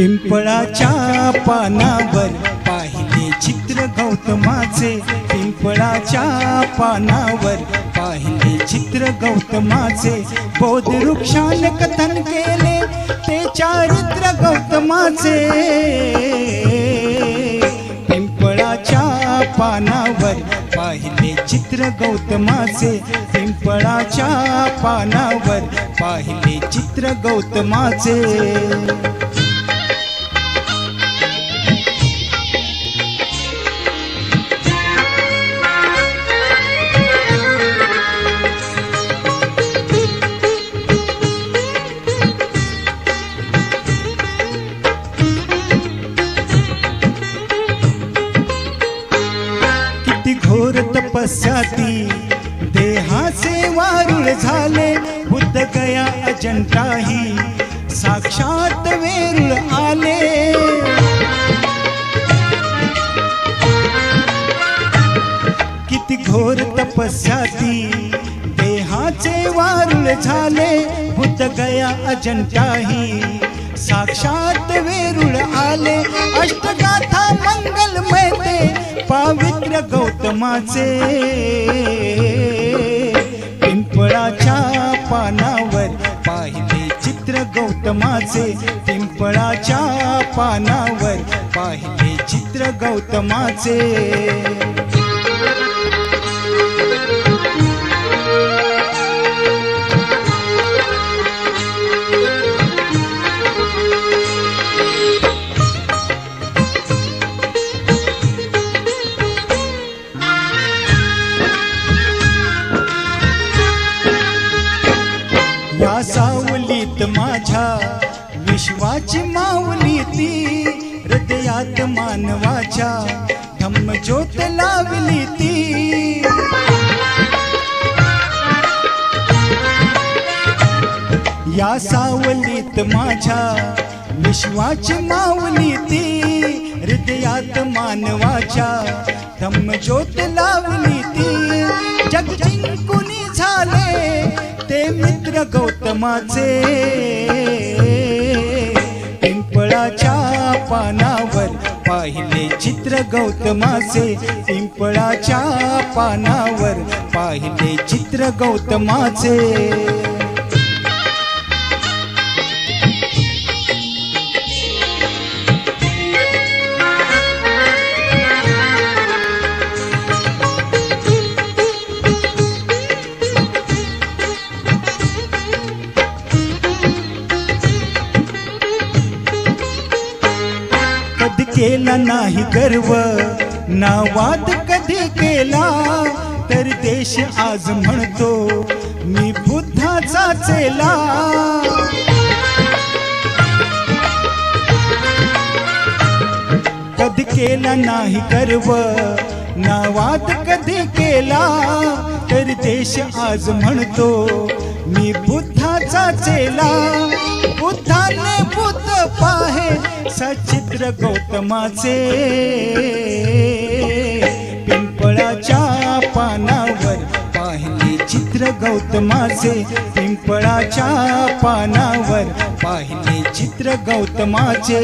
पिंपळाच्या पानावर पाहिले चित्र गौतमाचे. पिंपळाच्या पानावर पाहिले चित्र गौतमाचे. बोध वृक्षान कथन केले ते चारित्र गौतमाचे. पिंपळाच्या पानावर पाहिले चित्र गौतमाचे. पिंपळाच्या पानावर पाहिले चित्र गौतमाचे. ती घोर तपस्याती. देहाचे वारुळ झाले बुद्ध गया अजंठाही साक्षात वेरुळ आले. किती घोर तपस्याती. देहाचे वारुळ झाले बुद्ध गया अजंठाही साक्षात गौतमाचे पिंपळाच्या पानावर पाहिले चित्र गौतमाचे. पिंपळाच्या पानावर पाहिले चित्र गौतमाचे. या सावलीत माझ्या विश्वाची माऊली ती हृदयात मानवाच्या धम्मज्योत लावली ती. या सावलीत माझ्या विश्वाची माऊली ती हृदयात मानवाच्या धम्मज्योत लावली ती. जग जिंकुनी झाले ते गौतमाचे पिंपळाच्या पानावर पाहिले चित्र गौतमाचे. पिंपळाच्या पानावर पाहिले चित्र गौतमाचे. केला नाही गर्व. नावाद कधी केला तर देश आज म्हणतो मी बुद्धाचा चेला. कधी केला नाही गर्व नावाद कधी केला तर देश आज म्हणतो मी बुद्धाचा चेला. बुद्धाने बुद्ध पा सचित्र गौतमाचे. पिंपळाच्या पानावर पाहिले चित्र गौतमाचे. पिंपळाच्या पानावर पाहिले चित्र गौतमाचे.